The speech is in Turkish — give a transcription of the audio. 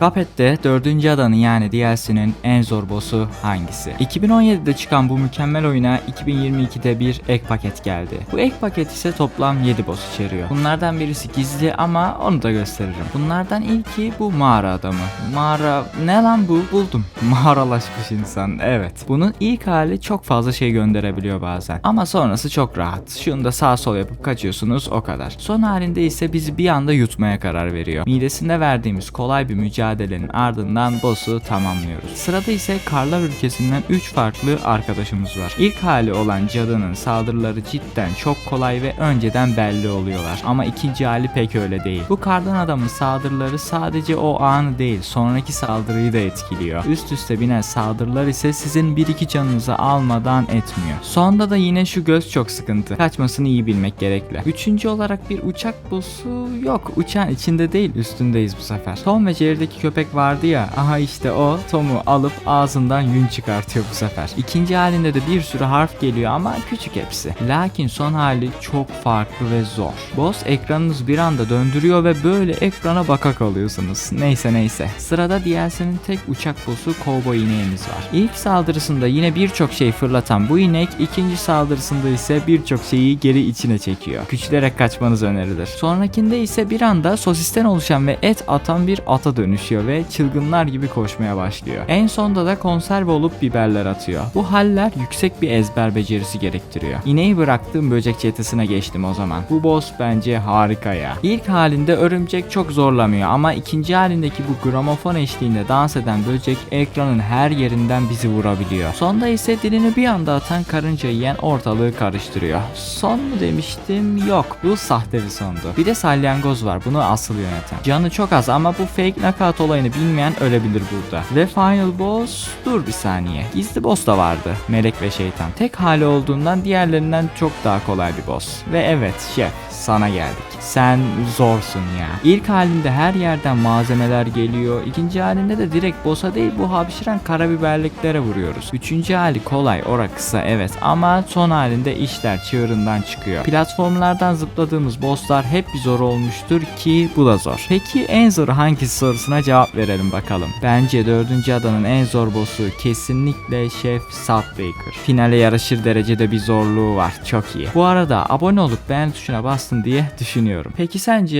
Cuphead'de 4. adanın yani DLC'nin en zor boss'u hangisi? 2017'de çıkan bu mükemmel oyuna 2022'de bir ek paket geldi. Bu ek paket ise toplam 7 boss içeriyor. Bunlardan birisi gizli ama onu da gösteririm. Bunlardan ilki bu mağara adamı. Mağara ne lan bu? Buldum. Mağaralaşmış insan. Evet. Bunun ilk hali çok fazla şey gönderebiliyor bazen. Ama sonrası çok rahat. Şunu da sağ sol yapıp kaçıyorsunuz o kadar. Son halinde ise bizi bir anda yutmaya karar veriyor. Midesinde verdiğimiz kolay bir mücadelenin ardından boss'u tamamlıyoruz. Sırada ise Karlar ülkesinden 3 farklı arkadaşımız var. İlk hali olan cadının saldırıları cidden çok kolay ve önceden belli oluyorlar. Ama ikinci hali pek öyle değil. Bu kardan adamın saldırıları sadece o anı değil sonraki saldırıyı da etkiliyor. Üst üste binen saldırılar ise sizin 1-2 canınızı almadan etmiyor. Sonda da yine şu göz çok sıkıntı. Kaçmasını iyi bilmek gerekli. Üçüncü olarak bir uçak boss'u yok. Uçağın içinde değil üstündeyiz bu sefer. Tom ve Jerry'deki köpek vardı ya. Aha işte o Tom'u alıp ağzından yün çıkartıyor bu sefer. İkinci halinde de bir sürü harf geliyor ama küçük hepsi. Lakin son hali çok farklı ve zor. Boss ekranınız bir anda döndürüyor ve böyle ekrana baka kalıyorsunuz. Neyse neyse. Sırada DLC'nin tek uçak boss'u Cowboy ineğimiz var. İlk saldırısında yine birçok şey fırlatan bu inek ikinci saldırısında ise birçok şeyi geri içine çekiyor. Küçülerek kaçmanız önerilir. Sonrakinde ise bir anda sosisten oluşan ve et atan bir ata dönüşüyor ve çılgınlar gibi koşmaya başlıyor. En sonda da konserve olup biberler atıyor. Bu haller yüksek bir ezber becerisi gerektiriyor. İneği bıraktığım böcek çetesine geçtim o zaman. Bu boss bence harika ya. İlk halinde örümcek çok zorlamıyor ama ikinci halindeki bu gramofon eşliğinde dans eden böcek ekranın her yerinden bizi vurabiliyor. Sonda ise dilini bir anda atan karınca yiyen ortalığı karıştırıyor. Son mu demiştim? Yok. Bu sahte bir sondu. Bir de salyangoz var. Bunu asıl yöneten. Canı çok az ama bu fake knockout olayını bilmeyen ölebilir burada. Ve final boss dur bir saniye. Gizli boss da vardı. Melek ve şeytan. Tek hali olduğundan diğerlerinden çok daha kolay bir boss. Ve evet şef sana geldik. Sen zorsun ya. İlk halinde her yerden malzemeler geliyor. İkinci halinde de direkt boss'a değil bu hapşıran karabiberliklere vuruyoruz. Üçüncü hali kolay ora kısa evet ama son halinde işler çığırından çıkıyor. Platformlardan zıpladığımız bosslar hep bir zor olmuştur ki bu da zor. Peki en zoru hangisi sorusuna cevap verelim bakalım. Bence dördüncü adanın en zor boss'u kesinlikle Şef Saltbaker. Finale yaraşır derecede bir zorluğu var. Çok iyi. Bu arada abone olup beğen tuşuna bastın diye düşünüyorum. Peki sence